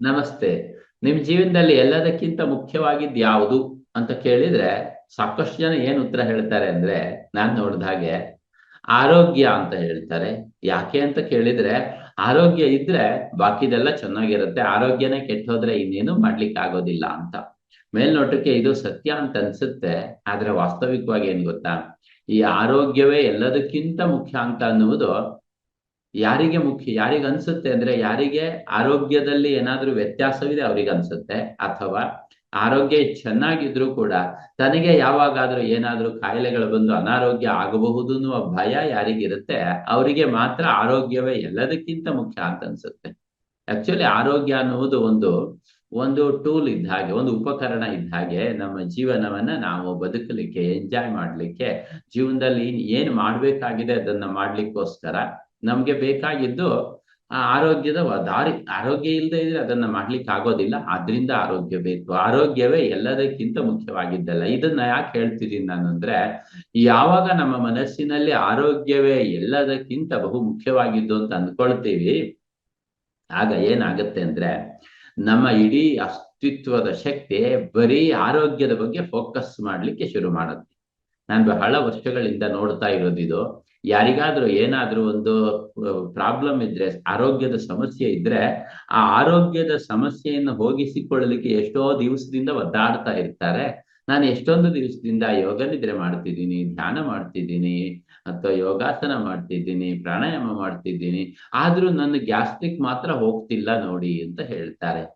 ನಮಸ್ತೆ. ನಿಮ್ ಜೀವನದಲ್ಲಿ ಎಲ್ಲದಕ್ಕಿಂತ ಮುಖ್ಯವಾಗಿದ್ದು ಯಾವುದು ಅಂತ ಕೇಳಿದ್ರೆ ಸಾಕಷ್ಟು ಜನ ಏನ್ ಉತ್ತರ ಹೇಳ್ತಾರೆ ಅಂದ್ರೆ ನಾನ್ ನೋಡಿದ ಹಾಗೆ ಆರೋಗ್ಯ ಅಂತ ಹೇಳ್ತಾರೆ. ಯಾಕೆ ಅಂತ ಕೇಳಿದ್ರೆ ಆರೋಗ್ಯ ಇದ್ರೆ ಬಾಕಿದೆಲ್ಲ ಚೆನ್ನಾಗಿರುತ್ತೆ. ಆರೋಗ್ಯನೇ ಕೆಟ್ಟೋದ್ರೆ ಇನ್ನೇನು ಮಾಡ್ಲಿಕ್ಕೆ ಆಗೋದಿಲ್ಲ ಅಂತ. ಮೇಲ್ನೋಟಕ್ಕೆ ಇದು ಸತ್ಯ ಅಂತ ಅನ್ಸುತ್ತೆ. ಆದ್ರೆ ವಾಸ್ತವಿಕವಾಗಿ ಏನ್ ಗೊತ್ತಾ? ಈ ಆರೋಗ್ಯವೇ ಎಲ್ಲದಕ್ಕಿಂತ ಮುಖ್ಯ ಅಂತ ಅನ್ನುವುದು ಯಾರಿಗೆ ಮುಖ್ಯ, ಯಾರಿಗೆ ಅನ್ಸುತ್ತೆ ಅಂದ್ರೆ ಯಾರಿಗೆ ಆರೋಗ್ಯದಲ್ಲಿ ಏನಾದ್ರೂ ವ್ಯತ್ಯಾಸವಿದೆ ಅವ್ರಿಗೆ ಅನ್ಸುತ್ತೆ. ಅಥವಾ ಆರೋಗ್ಯ ಚೆನ್ನಾಗಿದ್ರು ಕೂಡ ತನಗೆ ಯಾವಾಗಾದ್ರೂ ಏನಾದ್ರೂ ಕಾಯಿಲೆಗಳು ಬಂದು ಅನಾರೋಗ್ಯ ಆಗಬಹುದು ಅನ್ನುವ ಭಯ ಯಾರಿಗಿರುತ್ತೆ, ಅವರಿಗೆ ಮಾತ್ರ ಆರೋಗ್ಯವೇ ಎಲ್ಲದಕ್ಕಿಂತ ಮುಖ್ಯ ಅಂತ ಅನ್ಸುತ್ತೆ. ಆಕ್ಚುಲಿ ಆರೋಗ್ಯ ಅನ್ನುವುದು ಒಂದು ಒಂದು ಟೂಲ್ ಇದ್ದ ಹಾಗೆ, ಒಂದು ಉಪಕರಣ ಇದ್ದ ಹಾಗೆ ನಮ್ಮ ಜೀವನವನ್ನ ನಾವು ಬದುಕಲಿಕ್ಕೆ ಎಂಜಾಯ್ ಮಾಡ್ಲಿಕ್ಕೆ, ಜೀವನದಲ್ಲಿ ಏನ್ ಮಾಡ್ಬೇಕಾಗಿದೆ ಅದನ್ನ ಮಾಡ್ಲಿಕ್ಕೋಸ್ಕರ ನಮ್ಗೆ ಬೇಕಾಗಿದ್ದು ಆ ಆರೋಗ್ಯದ ದಾರಿ, ಆರೋಗ್ಯ ಇಲ್ಲದೆ ಇದ್ರೆ ಅದನ್ನ ಮಾಡ್ಲಿಕ್ಕೆ ಆಗೋದಿಲ್ಲ. ಆದ್ರಿಂದ ಆರೋಗ್ಯ ಬೇಕು. ಆರೋಗ್ಯವೇ ಎಲ್ಲದಕ್ಕಿಂತ ಮುಖ್ಯವಾಗಿದ್ದಲ್ಲ. ಇದನ್ನ ಯಾಕೆ ಹೇಳ್ತಿದ್ದೀನಿ ನಾನು ಅಂದ್ರೆ, ಯಾವಾಗ ನಮ್ಮ ಮನಸ್ಸಿನಲ್ಲಿ ಆರೋಗ್ಯವೇ ಎಲ್ಲದಕ್ಕಿಂತ ಬಹು ಮುಖ್ಯವಾಗಿದ್ದು ಅಂತ ಅಂದ್ಕೊಳ್ತೀವಿ, ಆಗ ಏನಾಗುತ್ತೆ ಅಂದ್ರೆ, ನಮ್ಮ ಇಡೀ ಅಸ್ತಿತ್ವದ ಶಕ್ತಿ ಬರೀ ಆರೋಗ್ಯದ ಬಗ್ಗೆ ಫೋಕಸ್ ಮಾಡ್ಲಿಕ್ಕೆ ಶುರು ಮಾಡುತ್ತೆ. ನಾನು ಬಹಳ ವರ್ಷಗಳಿಂದ ನೋಡ್ತಾ ಇರೋದಿದು ಯಾರಿಗಾದ್ರೂ ಏನಾದ್ರೂ ಒಂದು ಪ್ರಾಬ್ಲಮ್ ಇದ್ರೆ, ಆರೋಗ್ಯದ ಸಮಸ್ಯೆ ಇದ್ರೆ, ಆ ಆರೋಗ್ಯದ ಸಮಸ್ಯೆಯನ್ನು ಹೋಗಿಸಿಕೊಳ್ಳಲಿಕ್ಕೆ ಎಷ್ಟೋ ದಿವಸದಿಂದ ಒದ್ದಾಡ್ತಾ ಇರ್ತಾರೆ. ನಾನು ಎಷ್ಟೊಂದು ದಿವಸದಿಂದ ಯೋಗ ನಿದ್ರೆ ಮಾಡ್ತಿದ್ದೀನಿ, ಧ್ಯಾನ ಮಾಡ್ತಿದ್ದೀನಿ, ಅಥವಾ ಯೋಗಾಸನ ಮಾಡ್ತಿದ್ದೀನಿ, ಪ್ರಾಣಾಯಾಮ ಮಾಡ್ತಿದ್ದೀನಿ. ಆದ್ರೂ ನನ್ನ ಗ್ಯಾಸ್ಟ್ರಿಕ್ ಮಾತ್ರ ಹೋಗ್ತಿಲ್ಲ ನೋಡಿ ಅಂತ ಹೇಳ್ತಾರೆ.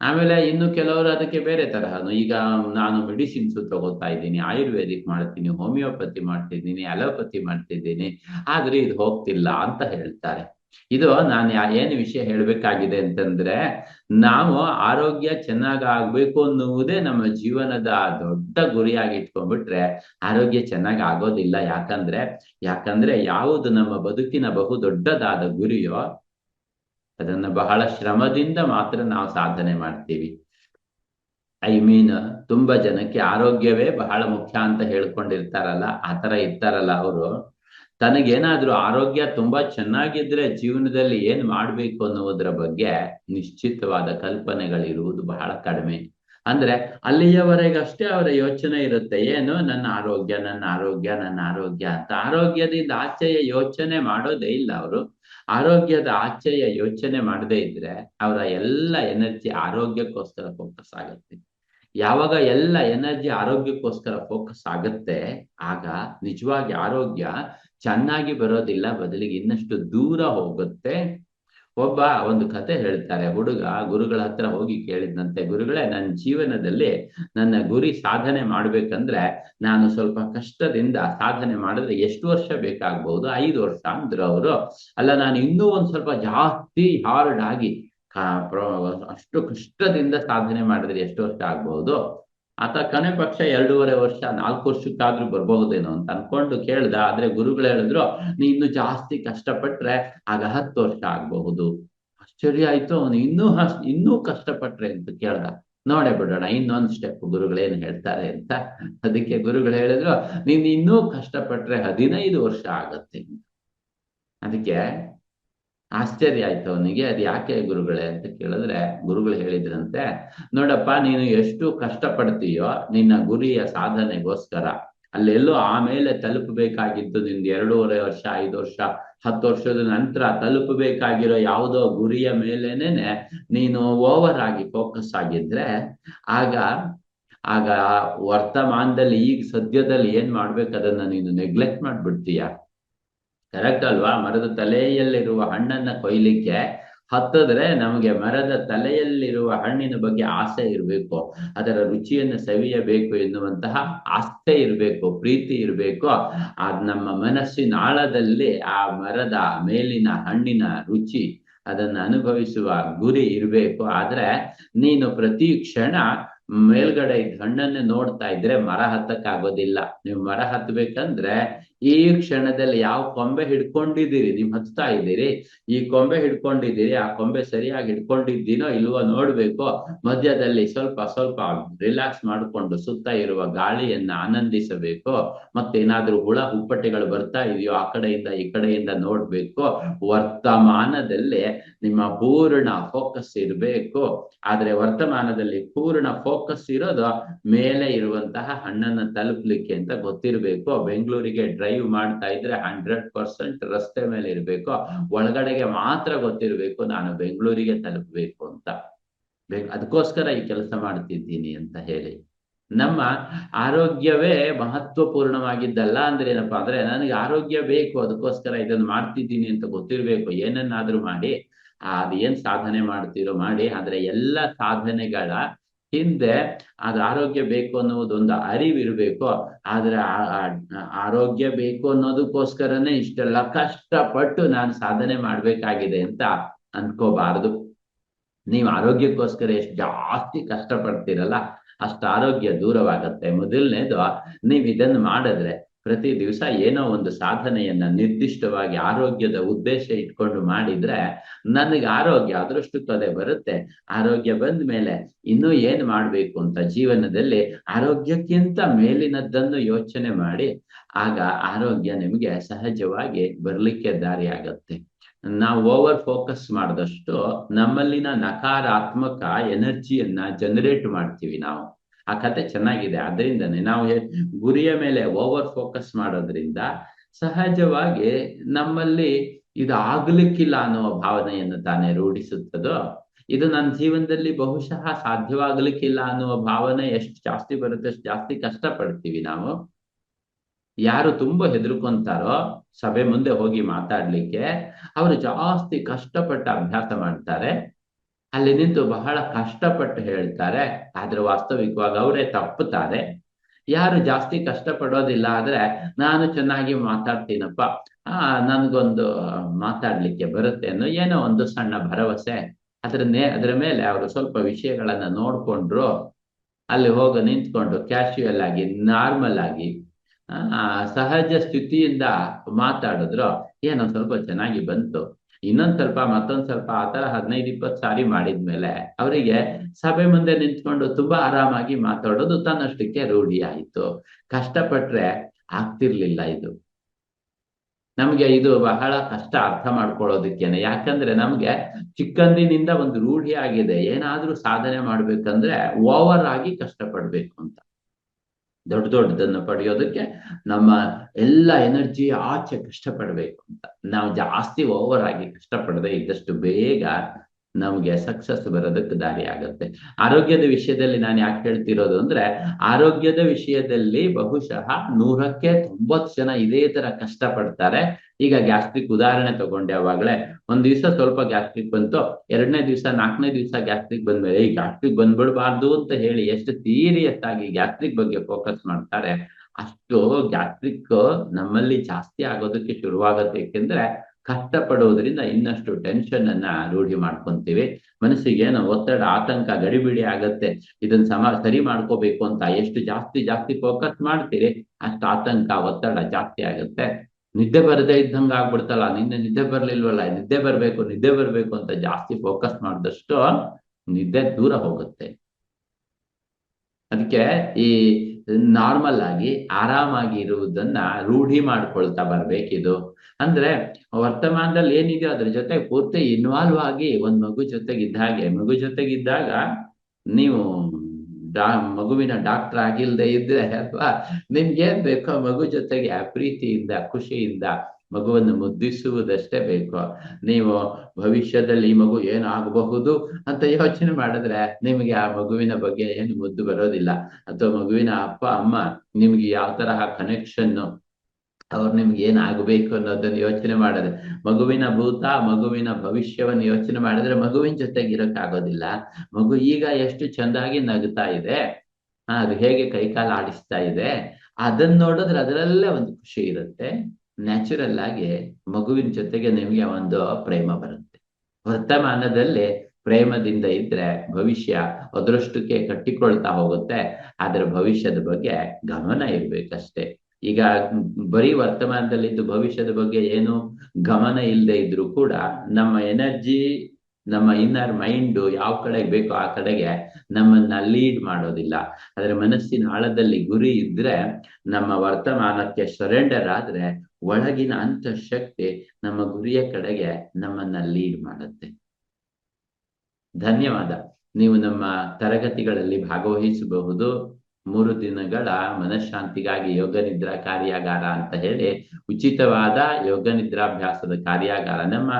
ಆಮೇಲೆ ಇನ್ನು ಕೆಲವರು ಅದಕ್ಕೆ ಬೇರೆ ತರಹನು. ಈಗ ನಾನು ಮೆಡಿಸಿನ್ಸ್ ತಗೋತಾ ಇದ್ದೀನಿ, ಆಯುರ್ವೇದಿಕ್ ಮಾಡ್ತೀನಿ, ಹೋಮಿಯೋಪತಿ ಮಾಡ್ತಿದ್ದೀನಿ, ಅಲೋಪತಿ ಮಾಡ್ತಿದ್ದೀನಿ, ಆದ್ರೆ ಇದು ಹೋಗ್ತಿಲ್ಲ ಅಂತ ಹೇಳ್ತಾರೆ. ಇದು ನಾನು ಏನು ವಿಷಯ ಹೇಳ್ಬೇಕಾಗಿದೆ ಅಂತಂದ್ರೆ, ನಾವು ಆರೋಗ್ಯ ಚೆನ್ನಾಗ್ ಆಗ್ಬೇಕು ಅನ್ನುವುದೇ ನಮ್ಮ ಜೀವನದ ದೊಡ್ಡ ಗುರಿಯಾಗಿ ಇಟ್ಕೊಂಡ್ಬಿಟ್ರೆ ಆರೋಗ್ಯ ಚೆನ್ನಾಗ್ ಆಗೋದಿಲ್ಲ. ಯಾಕಂದ್ರೆ ಯಾಕಂದ್ರೆ ಯಾವುದು ನಮ್ಮ ಬದುಕಿನ ಬಹು ದೊಡ್ಡದಾದ ಗುರಿಯೋ ಅದನ್ನ ಬಹಳ ಶ್ರಮದಿಂದ ಮಾತ್ರ ನಾವು ಸಾಧನೆ ಮಾಡ್ತೀವಿ. ಐ ಮೀನ್ ತುಂಬಾ ಜನಕ್ಕೆ ಆರೋಗ್ಯವೇ ಬಹಳ ಮುಖ್ಯ ಅಂತ ಹೇಳ್ಕೊಂಡಿರ್ತಾರಲ್ಲ, ಆ ತರ ಇರ್ತಾರಲ್ಲ ಅವರು. ತನಗೇನಾದ್ರೂ ಆರೋಗ್ಯ ತುಂಬಾ ಚೆನ್ನಾಗಿದ್ರೆ ಜೀವನದಲ್ಲಿ ಏನ್ ಮಾಡ್ಬೇಕು ಅನ್ನುವುದರ ಬಗ್ಗೆ ನಿಶ್ಚಿತವಾದ ಕಲ್ಪನೆಗಳಿರುವುದು ಬಹಳ ಕಡಿಮೆ. ಅಂದ್ರೆ ಅಲ್ಲಿಯವರೆಗಷ್ಟೇ ಅವರ ಯೋಚನೆ ಇರುತ್ತೆ, ಏನು ನನ್ನ ಆರೋಗ್ಯ ನನ್ನ ಆರೋಗ್ಯ ನನ್ನ ಆರೋಗ್ಯ ಅಂತ. ಆರೋಗ್ಯದಿಂದ ಆಚೆಯ ಯೋಚನೆ ಮಾಡೋದೇ ಇಲ್ಲ ಅವರು. ಆರೋಗ್ಯದ ಆಚೆಯ ಯೋಚನೆ ಮಾಡದೇ ಇದ್ರೆ ಅವರ ಎಲ್ಲ ಎನರ್ಜಿ ಆರೋಗ್ಯಕ್ಕೋಸ್ಕರ ಫೋಕಸ್ ಆಗುತ್ತೆ. ಯಾವಾಗ ಎಲ್ಲ ಎನರ್ಜಿ ಆರೋಗ್ಯಕ್ಕೋಸ್ಕರ ಫೋಕಸ್ ಆಗುತ್ತೆ, ಆಗ ನಿಜವಾಗಿ ಆರೋಗ್ಯ ಚೆನ್ನಾಗಿ ಬರೋದಿಲ್ಲ, ಬದಲಿಗೆ ಇನ್ನಷ್ಟು ದೂರ ಹೋಗುತ್ತೆ ಒಬ್ಬ ಒಂದು ಕತೆ ಹೇಳ್ತಾರೆ, ಹುಡುಗ, ಗುರುಗಳ ಹತ್ರ ಹೋಗಿ ಕೇಳಿದಂತೆ ಗುರುಗಳೇ ನನ್ನ ಜೀವನದಲ್ಲಿ ನನ್ನ ಗುರಿ ಸಾಧನೆ ಮಾಡ್ಬೇಕಂದ್ರೆ ನಾನು ಸ್ವಲ್ಪ ಕಷ್ಟದಿಂದ ಸಾಧನೆ ಮಾಡಿದ್ರೆ ಎಷ್ಟು ವರ್ಷ ಬೇಕಾಗಬಹುದು ಐದು ವರ್ಷ? ಅಂದ್ರು ಅವರು. ಅಲ್ಲ, ನಾನು ಇನ್ನೂ ಒಂದ್ ಸ್ವಲ್ಪ ಜಾಸ್ತಿ ಹಾರ್ಡ್ ಆಗಿ ಅಷ್ಟು ಕಷ್ಟದಿಂದ ಸಾಧನೆ ಮಾಡಿದ್ರೆ ಎಷ್ಟು ವರ್ಷ ಆಗ್ಬಹುದು ಆತ ಕನೆ ಪಕ್ಷ ಎರಡೂವರೆ ವರ್ಷ, ನಾಲ್ಕು ವರ್ಷಕ್ಕಾದ್ರೂ ಬರ್ಬಹುದೇನೋ ಅಂತ ಅನ್ಕೊಂಡು ಕೇಳ್ದ. ಆದ್ರೆ ಗುರುಗಳು ಹೇಳಿದ್ರು, ನೀ ಇನ್ನು ಜಾಸ್ತಿ ಕಷ್ಟಪಟ್ರೆ ಆಗ ಹತ್ತು ವರ್ಷ ಆಗಬಹುದು. ಆಶ್ಚರ್ಯ ಆಯ್ತು ಅವನು. ಇನ್ನೂ ಇನ್ನೂ ಕಷ್ಟಪಟ್ರೆ ಅಂತ ಕೇಳ್ದ. ನೋಡೇ ಬಿಡೋಣ, ಇನ್ನೊಂದು ಸ್ಟೆಪ್ ಗುರುಗಳೇನು ಹೇಳ್ತಾರೆ ಅಂತ? ಅದಕ್ಕೆ ಗುರುಗಳು ಹೇಳಿದ್ರು, ನೀನ್ ಇನ್ನೂ ಕಷ್ಟಪಟ್ರೆ ಹದಿನೈದು ವರ್ಷ ಆಗತ್ತೆ. ಅದಕ್ಕೆ ಆಶ್ಚರ್ಯ ಆಯ್ತು ಅವನಿಗೆ, ಅದು ಯಾಕೆ ಗುರುಗಳೇ? ಅಂತ ಕೇಳಿದ್ರೆ, ಗುರುಗಳು ಹೇಳಿದ್ರಂತೆ, ನೋಡಪ್ಪ, ನೀನು ಎಷ್ಟು ಕಷ್ಟಪಡ್ತೀಯೋ ನಿನ್ನ ಗುರಿಯ ಸಾಧನೆಗೋಸ್ಕರ ಅಲ್ಲೆಲ್ಲೋ ಆಮೇಲೆ ತಲುಪಬೇಕಾಗಿದ್ದು ನಿಂದು ಎರಡೂವರೆ ವರ್ಷ, ಐದು ವರ್ಷ, ಹತ್ತು ವರ್ಷದ ನಂತರ ತಲುಪಬೇಕಾಗಿರೋ ಯಾವುದೋ ಗುರಿಯ ಮೇಲೇನೆ ನೀನು ಓವರ್ ಆಗಿ ಫೋಕಸ್ ಆಗಿದ್ರೆ, ಆಗ ಆಗ ವರ್ತಮಾನದಲ್ಲಿ, ಈಗ ಸದ್ಯದಲ್ಲಿ ಏನ್ ಮಾಡ್ಬೇಕು? ಅದನ್ನ ನೀನು ನೆಗ್ಲೆಕ್ಟ್ ಮಾಡ್ಬಿಡ್ತೀಯ? ಕರೆಕ್ಟ್ ಅಲ್ವಾ? ಮರದ ತಲೆಯಲ್ಲಿರುವ ಹಣ್ಣನ್ನ ಕೊಯ್ಲಿಕ್ಕೆ ಹತ್ತದ್ರೆ ನಮಗೆ ಮರದ ತಲೆಯಲ್ಲಿರುವ ಹಣ್ಣಿನ ಬಗ್ಗೆ ಆಸೆ ಇರಬೇಕು. ಅದರ ರುಚಿಯನ್ನು ಸವಿಯಬೇಕು ಎನ್ನುವಂತಹ ಆಸ್ತೆ ಇರಬೇಕು, ಪ್ರೀತಿ ಇರಬೇಕು. ಆ ನಮ್ಮ ಮನಸ್ಸಿನ ಆಳದಲ್ಲಿ ಆ ಮರದ ಮೇಲಿನ ಹಣ್ಣಿನ ರುಚಿ ಅದನ್ನ ಅನುಭವಿಸುವ ಗುರಿ ಇರಬೇಕು. ಆದ್ರೆ ನೀನು ಪ್ರತಿ ಕ್ಷಣ ಮೇಲ್ಗಡೆ ಹಣ್ಣನ್ನು ನೋಡ್ತಾ ಇದ್ರೆ ಮರ ಹತ್ತಕ್ಕಾಗೋದಿಲ್ಲ. ನೀವು ಮರ ಹತ್ಬೇಕಂದ್ರೆ ಈ ಕ್ಷಣದಲ್ಲಿ ಯಾವ ಕೊಂಬೆ ಹಿಡ್ಕೊಂಡಿದ್ದೀರಿ? ನಿಮ್ ಹತ್ತಾ ಇದ್ದೀರಿ ಈ ಕೊಂಬೆ ಹಿಡ್ಕೊಂಡಿದ್ದೀರಿ. ಆ ಕೊಂಬೆ ಸರಿಯಾಗಿ ಹಿಡ್ಕೊಂಡಿದ್ದೀನೋ ಇಲ್ವೋ ನೋಡ್ಬೇಕು. ಮಧ್ಯದಲ್ಲಿ ಸ್ವಲ್ಪ ಸ್ವಲ್ಪ ರಿಲ್ಯಾಕ್ಸ್ ಮಾಡಿಕೊಂಡು ಸುತ್ತ ಇರುವ ಗಾಳಿಯನ್ನ ಆನಂದಿಸಬೇಕು. ಮತ್ತೇನಾದ್ರೂ ಹುಳ, ಹುಪ್ಪಟೆಗಳು ಬರ್ತಾ ಇದೆಯೋ ಆ ಕಡೆಯಿಂದ ಈ ಕಡೆಯಿಂದ ನೋಡ್ಬೇಕು. ವರ್ತಮಾನದಲ್ಲಿ ನಿಮ್ಮ ಪೂರ್ಣ ಫೋಕಸ್ ಇರಬೇಕು. ಆದ್ರೆ ವರ್ತಮಾನದಲ್ಲಿ ಪೂರ್ಣ ಫೋಕಸ್ ಇರೋದು ಮೇಲೆ ಇರುವಂತಹ ಹಣ್ಣನ್ನ ತಲುಪಲಿಕ್ಕೆ ಅಂತ ಗೊತ್ತಿರಬೇಕು. ಬೆಂಗಳೂರಿಗೆ ಡ್ರೈವ್ ಮಾಡ್ತಾ ಇದ್ರೆ ಹಂಡ್ರೆಡ್ ಪರ್ಸೆಂಟ್ ರಸ್ತೆ ಮೇಲೆ ಇರಬೇಕು. ಒಳಗಡೆಗೆ ಮಾತ್ರ ಗೊತ್ತಿರಬೇಕು, ನಾನು ಬೆಂಗಳೂರಿಗೆ ತಲುಪಬೇಕು ಅಂತ. ಅದಕ್ಕೋಸ್ಕರ ಈ ಕೆಲಸ ಮಾಡ್ತಿದ್ದೀನಿ ಅಂತ ಹೇಳಿ. ನಮ್ಮ ಆರೋಗ್ಯವೇ ಮಹತ್ವಪೂರ್ಣವಾಗಿದ್ದಲ್ಲ ಅಂದ್ರೆ ಏನಪ್ಪಾ ಅಂದ್ರೆ ನನಗೆ ಆರೋಗ್ಯ ಬೇಕು, ಅದಕ್ಕೋಸ್ಕರ ಇದನ್ನು ಮಾಡ್ತಿದ್ದೀನಿ ಅಂತ ಗೊತ್ತಿರ್ಬೇಕು. ಏನನ್ನಾದ್ರೂ ಮಾಡಿ ಅದೇನ್ ಸಾಧನೆ ಮಾಡ್ತೀರೋ ಮಾಡಿ, ಆದ್ರೆ ಎಲ್ಲ ಸಾಧನೆಗಳ ಹಿಂದೆ ಅದು ಆರೋಗ್ಯ ಬೇಕು ಅನ್ನೋದೊಂದು ಅರಿವಿರ್ಬೇಕು. ಆದ್ರೆ ಆರೋಗ್ಯ ಬೇಕು ಅನ್ನೋದಕ್ಕೋಸ್ಕರನೇ ಇಷ್ಟೆಲ್ಲ ಕಷ್ಟಪಟ್ಟು ನಾನು ಸಾಧನೆ ಮಾಡ್ಬೇಕಾಗಿದೆ ಅಂತ ಅನ್ಕೋಬಾರದು. ನೀವು ಆರೋಗ್ಯಕ್ಕೋಸ್ಕರ ಎಷ್ಟು ಜಾಸ್ತಿ ಕಷ್ಟಪಡ್ತೀರಲ್ಲ, ಅಷ್ಟು ಆರೋಗ್ಯ ದೂರವಾಗತ್ತೆ. ಮೊದಲನೇದು, ನೀವು ಇದನ್ನು ಮಾಡಿದ್ರೆ ಪ್ರತಿ ದಿವಸ ಏನೋ ಒಂದು ಸಾಧನೆಯನ್ನ ನಿರ್ದಿಷ್ಟವಾಗಿ ಆರೋಗ್ಯದ ಉದ್ದೇಶ ಇಟ್ಕೊಂಡು ಮಾಡಿದ್ರೆ ನನಗೆ ಆರೋಗ್ಯ ಅದರಷ್ಟಕ್ಕೆ ಅದೇ ಬರುತ್ತೆ. ಆರೋಗ್ಯ ಬಂದ ಮೇಲೆ ಇನ್ನೂ ಏನ್ ಮಾಡ್ಬೇಕು ಅಂತ ಜೀವನದಲ್ಲಿ ಆರೋಗ್ಯಕ್ಕಿಂತ ಮೇಲಿನದ್ದನ್ನು ಯೋಚನೆ ಮಾಡಿ, ಆಗ ಆರೋಗ್ಯ ನಿಮಗೆ ಸಹಜವಾಗಿ ಬರ್ಲಿಕ್ಕೆ ದಾರಿ ಆಗತ್ತೆ ನಾವು ಓವರ್ ಫೋಕಸ್ ಮಾಡಿದಷ್ಟು ನಮ್ಮಲ್ಲಿನ ನಕಾರಾತ್ಮಕ ಎನರ್ಜಿಯನ್ನ ಜನರೇಟ್ ಮಾಡ್ತೀವಿ ನಾವು. ಆ ಕತೆ ಚೆನ್ನಾಗಿದೆ. ಅದರಿಂದನೇ ನಾವು ಗುರಿಯ ಮೇಲೆ ಓವರ್ ಫೋಕಸ್ ಮಾಡೋದ್ರಿಂದ ಸಹಜವಾಗಿ ನಮ್ಮಲ್ಲಿ ಇದು ಆಗ್ಲಿಕ್ಕಿಲ್ಲ ಅನ್ನುವ ಭಾವನೆಯನ್ನು ತಾನೇ ರೂಢಿಸುತ್ತದೋ, ಇದು ನನ್ನ ಜೀವನದಲ್ಲಿ ಬಹುಶಃ ಸಾಧ್ಯವಾಗ್ಲಿಕ್ಕಿಲ್ಲ ಅನ್ನುವ ಭಾವನೆ ಎಷ್ಟು ಜಾಸ್ತಿ ಬರುತ್ತೆ, ಅಷ್ಟು ಜಾಸ್ತಿ ಕಷ್ಟಪಡ್ತೀವಿ ನಾವು. ಯಾರು ತುಂಬಾ ಹೆದರ್ಕೊಂತಾರೋ, ಸಭೆ ಮುಂದೆ ಹೋಗಿ ಮಾತಾಡ್ಲಿಕ್ಕೆ, ಅವರು ಜಾಸ್ತಿ ಕಷ್ಟಪಟ್ಟು ಅಭ್ಯಾಸ ಮಾಡ್ತಾರೆ. ಅಲ್ಲಿ ನಿಂತು ಬಹಳ ಕಷ್ಟಪಟ್ಟು ಹೇಳ್ತಾರೆ, ಆದ್ರೆ ವಾಸ್ತವಿಕವಾಗಿ ಅವರೇ ತಪ್ಪುತ್ತಾರೆ. ಯಾರು ಜಾಸ್ತಿ ಕಷ್ಟಪಡೋದಿಲ್ಲ ಆದ್ರೆ ನಾನು ಚೆನ್ನಾಗಿ ಮಾತಾಡ್ತೀನಪ್ಪ, ಆ, ನನ್ಗೊಂದು ಮಾತಾಡ್ಲಿಕ್ಕೆ ಬರುತ್ತೆ ಅನ್ನೋ ಏನೋ ಒಂದು ಸಣ್ಣ ಭರವಸೆ. ಅದ್ರ ನೇ ಅದ್ರ ಮೇಲೆ ಅವರು ಸ್ವಲ್ಪ ವಿಷಯಗಳನ್ನ ನೋಡ್ಕೊಂಡ್ರು, ಅಲ್ಲಿ ಹೋಗಿ ನಿಂತ್ಕೊಂಡು ಕ್ಯಾಶುಯಲ್ ಆಗಿ ನಾರ್ಮಲ್ ಆಗಿ ಸಹಜ ಸ್ಥಿತಿಯಿಂದ ಮಾತಾಡಿದ್ರು, ಏನೋ ಸ್ವಲ್ಪ ಚೆನ್ನಾಗಿ ಬಂತು. ಇನ್ನೊಂದ್ ಸ್ವಲ್ಪ, ಮತ್ತೊಂದ್ ಸ್ವಲ್ಪ ಆತರ ಹದಿನೈದು, ಇಪ್ಪತ್ತು ಸಾರಿ ಮಾಡಿದ್ಮೇಲೆ ಅವರಿಗೆ ಸಭೆ ಮುಂದೆ ನಿಂತ್ಕೊಂಡು ತುಂಬಾ ಆರಾಮಾಗಿ ಮಾತಾಡೋದು ತನ್ನಷ್ಟಕ್ಕೆ ರೂಢಿ ಆಯ್ತು. ಕಷ್ಟಪಟ್ರೆ ಆಗ್ತಿರ್ಲಿಲ್ಲ ಇದು. ನಮ್ಗೆ ಇದು ಬಹಳ ಕಷ್ಟ ಅರ್ಥ ಮಾಡ್ಕೊಳ್ಳೋದಕ್ಕೇನೆ. ಯಾಕಂದ್ರೆ ನಮ್ಗೆ ಚಿಕ್ಕಂದಿನಿಂದ ಒಂದು ರೂಢಿ ಆಗಿದೆ. ಏನಾದ್ರೂ ಸಾಧನೆ ಮಾಡ್ಬೇಕಂದ್ರೆ ಓವರ್ ಆಗಿ ಕಷ್ಟಪಡ್ಬೇಕು ಅಂತ. ದೊಡ್ಡ ದೊಡ್ಡದನ್ನು ಪಡೆಯೋದಕ್ಕೆ ನಮ್ಮ ಎಲ್ಲ ಎನರ್ಜಿ ಆಚೆ ಕಷ್ಟಪಡಬೇಕು ಅಂತ. ನಾವು ಜಾಸ್ತಿ ಓವರ್ ಆಗಿ ಕಷ್ಟಪಡದೆ ಇದ್ದಷ್ಟು ಬೇಗ ನಮ್ಗೆ ಸಕ್ಸಸ್ ಬರೋದಕ್ಕೆ ದಾರಿ ಆಗುತ್ತೆ. ಆರೋಗ್ಯದ ವಿಷಯದಲ್ಲಿ ನಾನು ಯಾಕೆ ಹೇಳ್ತಿರೋದು ಅಂದ್ರೆ, ಆರೋಗ್ಯದ ವಿಷಯದಲ್ಲಿ ಬಹುಶಃ ನೂರಕ್ಕೆ ತೊಂಬತ್ತು ಜನ ಇದೇ ತರ ಕಷ್ಟಪಡ್ತಾರೆ. ಈಗ ಗ್ಯಾಸ್ಟ್ರಿಕ್ ಉದಾಹರಣೆ ತಗೊಂಡೆ ಅವಾಗಲೇ. ಒಂದ್ ದಿವಸ ಸ್ವಲ್ಪ ಗ್ಯಾಸ್ಟ್ರಿಕ್ ಬಂತು, ಎರಡನೇ ದಿವಸ, ನಾಲ್ಕನೇ ದಿವಸ ಗ್ಯಾಸ್ಟ್ರಿಕ್ ಬಂದ್ಮೇಲೆ, ಈ ಗ್ಯಾಸ್ಟ್ರಿಕ್ ಬಂದ್ಬಿಡ್ಬಾರ್ದು ಅಂತ ಹೇಳಿ ಎಷ್ಟು ಸೀರಿಯಸ್ ಆಗಿ ಗ್ಯಾಸ್ಟ್ರಿಕ್ ಬಗ್ಗೆ ಫೋಕಸ್ ಮಾಡ್ತಾರೆ, ಅಷ್ಟು ಗ್ಯಾಸ್ಟ್ರಿಕ್ ನಮ್ಮಲ್ಲಿ ಜಾಸ್ತಿ ಆಗೋದಕ್ಕೆ ಶುರುವಾಗುತ್ತೆ. ಏಕೆಂದ್ರೆ ಕಷ್ಟಪಡುವುದರಿಂದ ಇನ್ನಷ್ಟು ಟೆನ್ಷನ್ ಅನ್ನ ರೂಢಿ ಮಾಡ್ಕೊಂತೀವಿ. ಮನಸ್ಸಿಗೆ ಏನೋ ಒತ್ತಡ, ಆತಂಕ, ಗಡಿಬಿಡಿ ಆಗತ್ತೆ. ಇದನ್ನ ಸಮ, ಸರಿ ಮಾಡ್ಕೋಬೇಕು ಅಂತ ಎಷ್ಟು ಜಾಸ್ತಿ ಜಾಸ್ತಿ ಫೋಕಸ್ ಮಾಡ್ತೀರಿ, ಅಷ್ಟು ಆತಂಕ, ಒತ್ತಡ ಜಾಸ್ತಿ ಆಗುತ್ತೆ. ನಿದ್ದೆ ಬರದೇ ಇದ್ದಂಗ ಆಗ್ಬಿಡ್ತಲ್ಲ, ನಿನ್ನೆ ನಿದ್ದೆ ಬರ್ಲಿಲ್ವಲ್ಲ, ನಿದ್ದೆ ಬರ್ಬೇಕು ನಿದ್ದೆ ಬರ್ಬೇಕು ಅಂತ ಜಾಸ್ತಿ ಫೋಕಸ್ ಮಾಡಿದಷ್ಟು ನಿದ್ದೆ ದೂರ ಹೋಗುತ್ತೆ. ಅದಕ್ಕೆ ಈ ನಾರ್ಮಲ್ ಆಗಿ ಆರಾಮಾಗಿ ಇರುವುದನ್ನ ರೂಢಿ ಮಾಡ್ಕೊಳ್ತಾ ಬರ್ಬೇಕಿದು. ಅಂದ್ರೆ ವರ್ತಮಾನದಲ್ಲಿ ಏನಿದೆಯೋ ಅದ್ರ ಜೊತೆ ಪೂರ್ತಿ ಇನ್ವಾಲ್ವ್ ಆಗಿ ಒಂದ್ ಮಗು ಜೊತೆಗಿದ್ದ ಹಾಗೆ, ಮಗು ಜೊತೆಗಿದ್ದಾಗ ನೀವು ಡಾ, ಮಗುವಿನ ಡಾಕ್ಟರ್ ಆಗಿಲ್ದೆ ಇದ್ರೆ ಅಥವಾ ನಿಮ್ಗೆ ಏನ್ ಬೇಕೋ ಮಗು ಜೊತೆಗೆ ಪ್ರೀತಿಯಿಂದ, ಖುಷಿಯಿಂದ ಮಗುವನ್ನು ಮುದ್ದಿಸುವುದಷ್ಟೇ ಬೇಕು. ನೀವು ಭವಿಷ್ಯದಲ್ಲಿ ಈ ಮಗು ಏನಾಗಬಹುದು ಅಂತ ಯೋಚನೆ ಮಾಡಿದ್ರೆ ನಿಮಗೆ ಆ ಮಗುವಿನ ಬಗ್ಗೆ ಏನು ಮುದ್ದು ಬರೋದಿಲ್ಲ. ಅಥವಾ ಮಗುವಿನ ಅಪ್ಪ, ಅಮ್ಮ ನಿಮ್ಗೆ ಯಾವ ತರಹ ಕನೆಕ್ಷನ್ ಅವ್ರು ನಿಮ್ಗೆ ಏನಾಗಬೇಕು ಅನ್ನೋದನ್ನ ಯೋಚನೆ ಮಾಡಿದ್ರೆ, ಮಗುವಿನ ಭೂತ, ಮಗುವಿನ ಭವಿಷ್ಯವನ್ನು ಯೋಚನೆ ಮಾಡಿದ್ರೆ ಮಗುವಿನ ಜೊತೆಗೆ ಇರೋಕ್ಕಾಗೋದಿಲ್ಲ. ಮಗು ಈಗ ಎಷ್ಟು ಚೆಂದಾಗಿ ನಗ್ತಾ ಇದೆ ಅದು ಹೇಗೆ ಕೈಕಾಲು ಆಡಿಸ್ತಾ ಇದೆ, ಅದನ್ನ ನೋಡಿದ್ರೆ ಅದರಲ್ಲೇ ಒಂದು ಖುಷಿ ಇರುತ್ತೆ. ನ್ಯಾಚುರಲ್ ಆಗಿ ಮಗುವಿನ ಜೊತೆಗೆ ನಿಮಗೆ ಒಂದು ಪ್ರೇಮ ಬರುತ್ತೆ. ವರ್ತಮಾನದಲ್ಲಿ ಪ್ರೇಮದಿಂದ ಇದ್ರೆ ಭವಿಷ್ಯ ಅದೃಷ್ಟಕ್ಕೆ ಕಟ್ಟಿಕೊಳ್ತಾ ಹೋಗುತ್ತೆ. ಆದ್ರೆ ಭವಿಷ್ಯದ ಬಗ್ಗೆ ಗಮನ ಇರ್ಬೇಕಷ್ಟೇ. ಈಗ ಬರೀ ವರ್ತಮಾನದಲ್ಲಿದ್ದು ಭವಿಷ್ಯದ ಬಗ್ಗೆ ಏನು ಗಮನ ಇಲ್ಲದೆ ಇದ್ರೂ ಕೂಡ ನಮ್ಮ ಎನರ್ಜಿ ನಮ್ಮ ಇನ್ನರ್ ಮೈಂಡ್ ಯಾವ ಕಡೆಗೆ ಬೇಕೋ ಆ ಕಡೆಗೆ ನಮ್ಮನ್ನ ಲೀಡ್ ಮಾಡೋದಿಲ್ಲ. ಆದ್ರೆ ಮನಸ್ಸಿನ ಆಳದಲ್ಲಿ ಗುರಿ ಇದ್ರೆ ನಮ್ಮ ವರ್ತಮಾನಕ್ಕೆ ಸರೆಂಡರ್ ಆದ್ರೆ ಒಳಗಿನ ಅಂತ ಶಕ್ತಿ ನಮ್ಮ ಗುರಿಯ ಕಡೆಗೆ ನಮ್ಮನ್ನ ಲೀಡ್ ಮಾಡುತ್ತೆ. ಧನ್ಯವಾದ. ನೀವು ನಮ್ಮ ತರಗತಿಗಳಲ್ಲಿ ಭಾಗವಹಿಸಬಹುದು. ಮೂರು ದಿನಗಳ ಮನಃಶಾಂತಿಗಾಗಿ ಯೋಗ ನಿದ್ರಾ ಕಾರ್ಯಾಗಾರ ಅಂತ ಹೇಳಿ ಉಚಿತವಾದ ಯೋಗ ನಿದ್ರಾಭ್ಯಾಸದ ಕಾರ್ಯಾಗಾರ. ನಮ್ಮ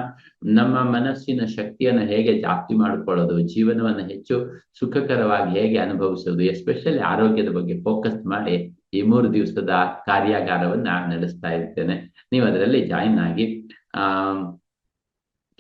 ನಮ್ಮ ಮನಸ್ಸಿನ ಶಕ್ತಿಯನ್ನು ಹೇಗೆ ಜಾಸ್ತಿ ಮಾಡಿಕೊಳ್ಳೋದು, ಜೀವನವನ್ನು ಹೆಚ್ಚು ಸುಖಕರವಾಗಿ ಹೇಗೆ ಅನುಭವಿಸೋದು ಎಸ್ಪೆಷಲಿ ಆರೋಗ್ಯದ ಬಗ್ಗೆ ಫೋಕಸ್ ಮಾಡಿ ಈ ಮೂರು ದಿವಸದ ಕಾರ್ಯಾಗಾರವನ್ನ ನಡೆಸ್ತಾ ಇರ್ತೇನೆ. ನೀವು ಅದರಲ್ಲಿ ಜಾಯಿನ್ ಆಗಿ, ಆ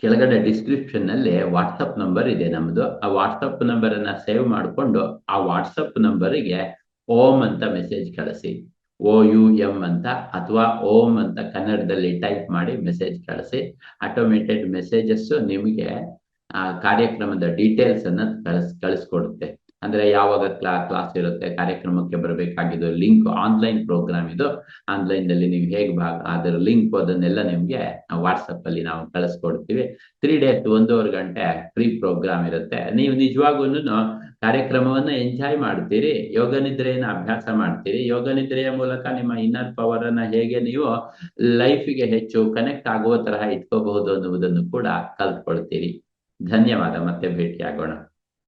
ಕೆಳಗಡೆ ಡಿಸ್ಕ್ರಿಪ್ಷನ್ನಲ್ಲಿ ವಾಟ್ಸಪ್ ನಂಬರ್ ಇದೆ ನಮ್ದು. ಆ ವಾಟ್ಸಪ್ ನಂಬರ್ ಅನ್ನ ಸೇವ್ ಮಾಡಿಕೊಂಡು ಆ ವಾಟ್ಸಪ್ ನಂಬರಿಗೆ ಓಂ ಅಂತ ಮೆಸೇಜ್ ಕಳಿಸಿ. ಓ ಯು ಎಂ ಅಂತ ಅಥವಾ ಓಂ ಅಂತ ಕನ್ನಡದಲ್ಲಿ ಟೈಪ್ ಮಾಡಿ ಮೆಸೇಜ್ ಕಳಿಸಿ. ಆಟೋಮೇಟೆಡ್ ಮೆಸೇಜಸ್ ನಿಮಗೆ, ಆ, ಕಾರ್ಯಕ್ರಮದ ಡೀಟೇಲ್ಸ್ ಅನ್ನ ಕಳಿಸ್, ಕಳಿಸ್ಕೊಡುತ್ತೆ. ಅಂದ್ರೆ ಯಾವಾಗ ಕ್ಲಾ ಕ್ಲಾಸ್ ಇರುತ್ತೆ, ಕಾರ್ಯಕ್ರಮಕ್ಕೆ ಬರಬೇಕಾಗಿದ್ದು ಲಿಂಕ್ ಆನ್ಲೈನ್ ಪ್ರೋಗ್ರಾಮ್ ಇದು. ಆನ್ಲೈನ್ನಲ್ಲಿ ನೀವು ಹೇಗೆ ಭಾಗ, ಅದರ ಲಿಂಕ್ ಅದನ್ನೆಲ್ಲ ನಿಮ್ಗೆ ವಾಟ್ಸಪ್ ಅಲ್ಲಿ ನಾವು ಕಳಿಸ್ಕೊಡ್ತೀವಿ. ತ್ರೀ ಡೇಸ್ ಒಂದೂವರೆ ಗಂಟೆ ಫ್ರೀ ಪ್ರೋಗ್ರಾಮ್ ಇರುತ್ತೆ. ನೀವು ನಿಜವಾಗೂ ಕಾರ್ಯಕ್ರಮವನ್ನ ಎಂಜಾಯ್ ಮಾಡ್ತೀರಿ. ಯೋಗ ನಿದ್ರೆಯನ್ನ ಅಭ್ಯಾಸ ಮಾಡ್ತೀರಿ. ಯೋಗ ನಿದ್ರೆಯ ಮೂಲಕ ನಿಮ್ಮ ಇನ್ನರ್ ಪವರ್ ಅನ್ನ ಹೇಗೆ ನೀವು ಲೈಫಿಗೆ ಹೆಚ್ಚು ಕನೆಕ್ಟ್ ಆಗುವ ತರಹ ಇಟ್ಕೋಬಹುದು ಅನ್ನುವುದನ್ನು ಕೂಡ ಕಲ್ತ್ಕೊಳ್ತೀರಿ. ಧನ್ಯವಾದ. ಮತ್ತೆ ಭೇಟಿಯಾಗೋಣ.